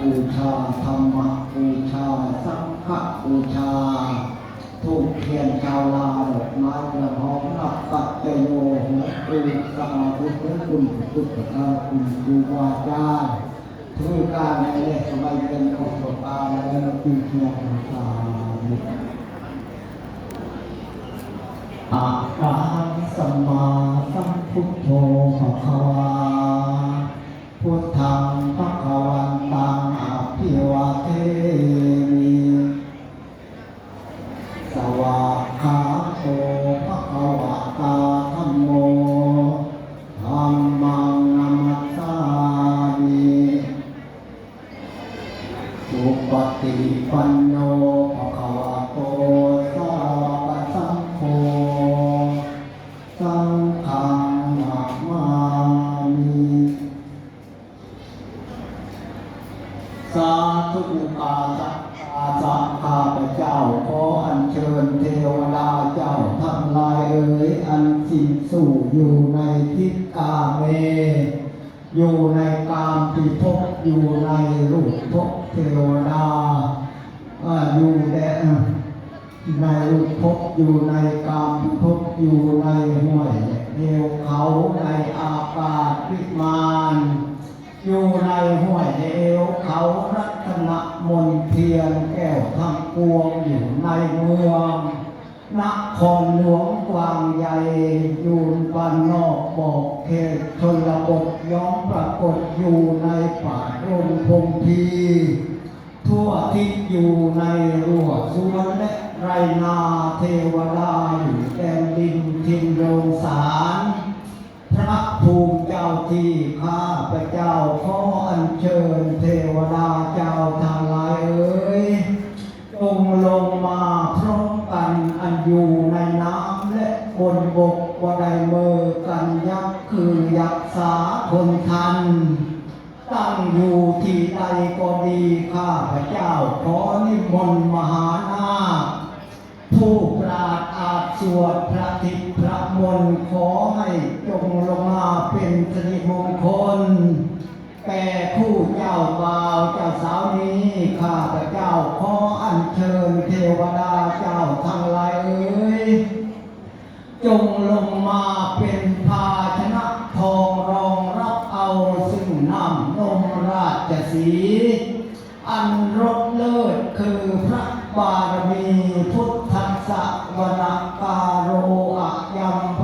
บูชาธรรมบูชา สังฆบูชาถูกเทียนชาวลาดอกไม้กระหอมนับปัจจโยหัวปูสาธุคุณพุทธเจ้าคุณครูบาจาทุกการในเลสมัยเป็นของสตาและปีเทียนสาธุอะระหังสัมมาสัมพุทโธภะคะวา ขาโตภะคะวะตาธัมโมธัมมังนามัสสามิสุปฏิปันโนภะคะวะโตสาวกสังโฆสัง สาธุกาสักกาสักข้าพเจ้าขออัญเชิญเทวดาเจ้าทั้งหลายเอ๋ยอันสิ้นสู่อยู่ในทิศกาเม อยู่ในกามพิภพอยู่ในรูปภพเทวดาอยู่แดในรูปภพอยู่ในกามพิภพอยู่ในห้วยเหวเขาในอากาศวิมาน อยู่ในห้วยเหวเขารัตนมนเทียนแก้วทั้งปวงอยู่ในเมืองนครหลวงกวางใหญ่ยู่บ้านนอกบอกเขตชนบทย้อมปรากฏอยู่ในป่าดงพงพีทั่วทิศอยู่ในรั้วสวนและไรนาเทวดาอยู่แดนดินทินโดงสาร ในน้ำและบนบกว่าใดเมือกันยักษ์คือยักษ์สาคนทัน ตั้งอยู่ที่ใดก็ดีข้าพระเจ้าขอนิมนต์มหานาคผู้ปราดอาจสวดพระทิตพระมนต์ขอให้จงลงมาเป็นสิริมงคล แก่ผู้เจ้าบ่าวเจ้าสาวนี้ ข้าพระเจ้าขออัญเชิญเทวดาเจ้าทั้งหลายเอ๋ยจงลงมาเป็นภาชนะทองรองรับเอาซึ่งน้ำนมราชสี อันรสเลิศคือพระบารมีพุทธัสสะวนการโรอะยัมป